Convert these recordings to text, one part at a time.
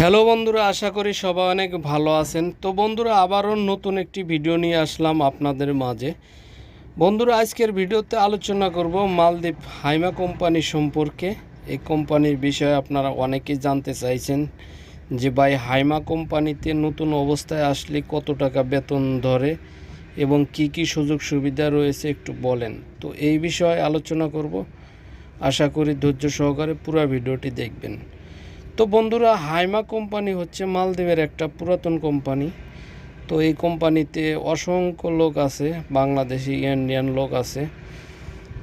Hello বন্ধুরা, আশা করি সবাই অনেক ভালো আছেন। তো বন্ধুরা, আবারও নতুন একটি ভিডিও নিয়ে আসলাম আপনাদের মাঝে। বন্ধুরা, আজকের ভিডিওতে আলোচনা করব মালদ্বীপ হাইমা কোম্পানি সম্পর্কে। এই কোম্পানির বিষয়ে আপনারা অনেকেই জানতে চাইছেন যে, ভাই, হাইমা কোম্পানিতে নতুন অবস্থায় আসলে কত টাকা বেতন ধরে এবং কি কি সুযোগ সুবিধা রয়েছে একটু বলেন। তো এই বিষয়ে আলোচনা করব। আশা করি ধৈর্য সহকারে পুরো ভিডিওটি দেখবেন। তো বন্ধুরা, হাইমা কোম্পানি হচ্ছে মালদ্বীপের একটা পুরাতন কোম্পানি। তো এই কোম্পানিতে অসংখ্য লোক আছে, বাংলাদেশি, ইন্ডিয়ান লোক আছে।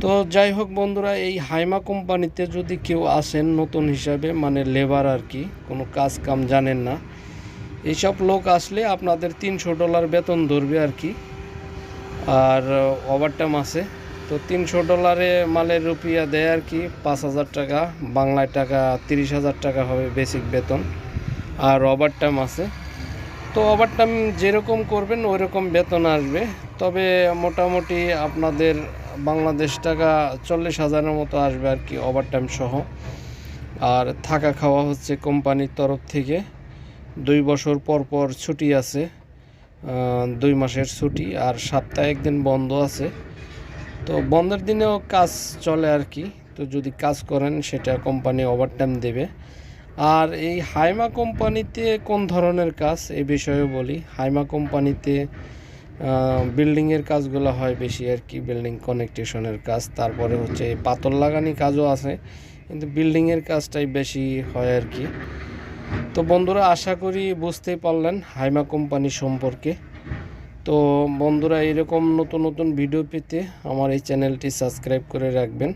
তো যাই হোক বন্ধুরা, এই হাইমা কোম্পানিতে যদি কেউ আসেন নতুন হিসাবে মানে লেবার আর কি, কোনো কাজ কাম জানেন না, এইসব লোক আসলে আপনাদের তিনশো ডলার বেতন ধরবে আর কি। আর ওভারটাইম আছে। তো তিনশো ডলারে মালের রুপিয়া দেয় আর কি, পাঁচ হাজার টাকা, বাংলায় টাকা তিরিশ হাজার টাকা হবে বেসিক বেতন। আর ওভারটাইম আছে। তো ওভারটাইম যেরকম করবেন ওই রকম বেতন আসবে। তবে মোটামুটি আপনাদের বাংলাদেশ টাকা চল্লিশ হাজারের মতো আসবে আর কি ওভারটাইম সহ। আর থাকা খাওয়া হচ্ছে কোম্পানির তরফ থেকে। দুই বছর পর পর ছুটি আছে দুই মাসের ছুটি। আর সপ্তাহে একদিন বন্ধ আছে। তো বন্ধের দিনেও কাজ চলে আর কি। তো যদি কাজ করেন, সেটা কোম্পানি ওভারটাইম দেবে। আর এই হাইমা কোম্পানিতে কোন ধরনের কাজ? এই বিষয়ে বলি। হাইমা কোম্পানিতে বিল্ডিংয়ের কাজগুলো হয় বেশি আর কি বিল্ডিং কানেকটেশনের কাজ। তারপরে হচ্ছে পাতল লাগানি কাজও আছে, কিন্তু বিল্ডিংয়ের কাজটাই বেশি হয় আর কি। তো বন্ধুরা, আশা করি বুঝতেই পারলেন হাইমা কোম্পানি সম্পর্কে। তো বন্ধুরা, এরকম নতুন নতুন ভিডিও পেতে আমার এই চ্যানেলটি সাবস্ক্রাইব করে রাখবেন।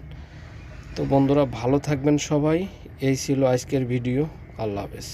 তো বন্ধুরা, ভালো থাকবেন সবাই। এই ছিল আজকের ভিডিও আল্লাহ হাফেজ।